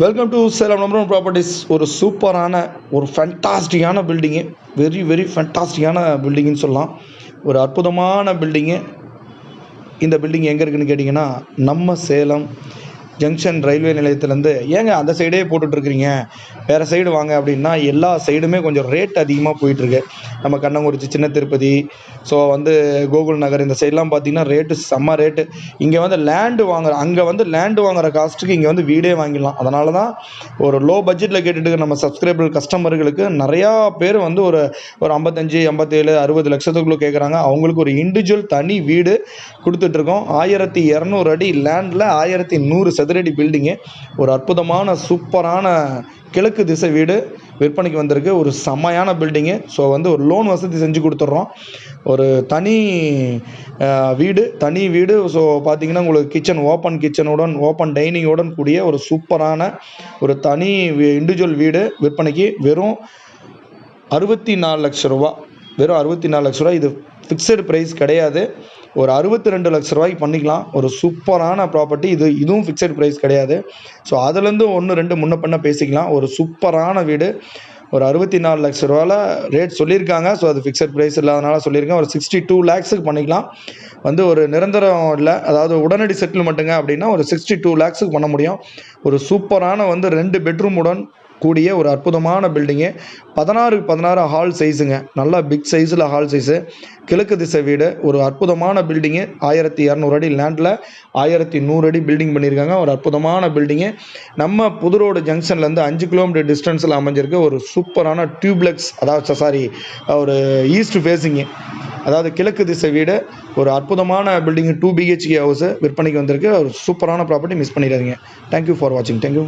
Welcome to Salem number properties ஒரு சூப்பரான ஒரு ஃபேண்டாஸ்டிக்கான பில்டிங்கு வெரி வெரி ஃபேண்டாஸ்டிக்கான பில்டிங்னு சொல்லலாம். ஒரு அற்புதமான பில்டிங்கு இந்த பில்டிங் எங்கே இருக்குன்னு கேட்டிங்கன்னா நம்ம சேலம் ஜங்ஷன் ரயில்வே நிலையத்துலேருந்து. ஏங்க அந்த சைடே போட்டுட்ருக்குறீங்க வேறு சைடு வாங்க அப்படின்னா எல்லா சைடுமே கொஞ்சம் ரேட் அதிகமாக போயிட்டுருக்கு. நம்ம கண்ணங்குறிச்சி சின்ன திருப்பதி ஸோ வந்து கோகுல் நகர் இந்த சைட்லாம் பார்த்தீங்கன்னா ரேட்டு செம்ம ரேட்டு இங்கே வந்து லேண்டு வாங்குற அங்கே வந்து லேண்டு வாங்குற காஸ்ட்டுக்கு இங்கே வந்து வீடே வாங்கிடலாம். அதனால தான் ஒரு லோ பட்ஜெட்டில் கேட்டுட்டு நம்ம சப்ஸ்கிரைபர் கஸ்டமர்களுக்கு நிறையா பேர் வந்து ஒரு ஒரு ஐம்பத்தஞ்சு ஐம்பத்தேழு அறுபது லட்சத்துக்குள்ளே கேட்குறாங்க அவங்களுக்கு ஒரு இண்டிவிஜுவல் தனி வீடு கொடுத்துட்ருக்கோம் ஆயிரத்தி இரநூறு அடி லேண்டில் ஆயிரத்தி நூறு சதுரடி பில்டிங்கு ஒரு அற்புதமான சூப்பரான கிழக்கு திசை வீடு விற்பனைக்கு வந்திருக்கு. ஒரு செம்மையான பில்டிங்கு ஸோ வந்து ஒரு லோன் வசதி செஞ்சு கொடுத்துட்றோம். ஒரு தனி வீடு தனி வீடு. ஸோ பார்த்தீங்கன்னா உங்களுக்கு கிச்சன் ஓப்பன் கிச்சனுடன் ஓப்பன் டைனிங்குடன் கூடிய ஒரு சூப்பரான ஒரு தனி இண்டிவிஜுவல் வீடு. விற்பனைக்கு வெறும் அறுபத்தி நாலு லட்ச ரூபா வெறும் அறுபத்தி நாலு லட்ச ரூபா இது ஃபிக்ஸட் ப்ரைஸ் கிடையாது. ஒரு அறுபத்தி ரெண்டு லட்ச ரூபாய்க்கு பண்ணிக்கலாம். ஒரு சூப்பரான ப்ராப்பர்ட்டி இது இதுவும் ஃபிக்ஸட் ப்ரைஸ் கிடையாது. ஸோ அதுலேருந்து ஒன்று ரெண்டு முன்ன பண்ண பேசிக்கலாம். ஒரு சூப்பரான வீடு. ஒரு அறுபத்தி நாலு லட்ச ரூபாவில் ரேட் சொல்லியிருக்காங்க. ஸோ அது ஃபிக்ஸட் ப்ரைஸ் இல்லாதனால சொல்லியிருக்கேன் ஒரு சிக்ஸ்டி டூ லேக்ஸுக்கு பண்ணிக்கலாம். வந்து ஒரு நிரந்தரம் இல்லை. அதாவது உடனடி செட்டில்மெண்ட்டுங்க அப்படின்னா ஒரு சிக்ஸ்டி டூ லேக்ஸுக்கு பண்ண முடியும். ஒரு சூப்பரான வந்து ரெண்டு பெட்ரூமுடன் கூடிய ஒரு அற்புதமான பில்டிங்கு பதினாறு பதினாறு ஹால் சைஸுங்க நல்லா பிக் சைஸில் ஹால் சைஸு கிழக்கு திசை வீடு. ஒரு அற்புதமான பில்டிங்கு ஆயிரத்தி இரநூறு அடி லேண்டில் ஆயிரத்தி நூறு அடி பில்டிங் பண்ணியிருக்காங்க ஒரு அற்புதமான பில்டிங்கு நம்ம புது ரோடு ஜங்ஷன்லேருந்து அஞ்சு கிலோமீட்டர் டிஸ்டன்ஸில் அமைஞ்சிருக்க. ஒரு சூப்பரான டியூப்ளெக்ஸ் அதாவது சாரி ஒரு ஈஸ்ட் ஃபேஸிங்கு அதாவது கிழக்கு திசை வீடு. ஒரு அற்புதமான பில்டிங்கு டூ பிஹெச்கே ஹவுஸு விற்பனைக்கு வந்திருக்கு. ஒரு சூப்பரான ப்ராப்பர்ட்டி மிஸ் பண்ணிடாதீங்க. தேங்க்யூ ஃபார் வாட்சிங் தேங்க்யூ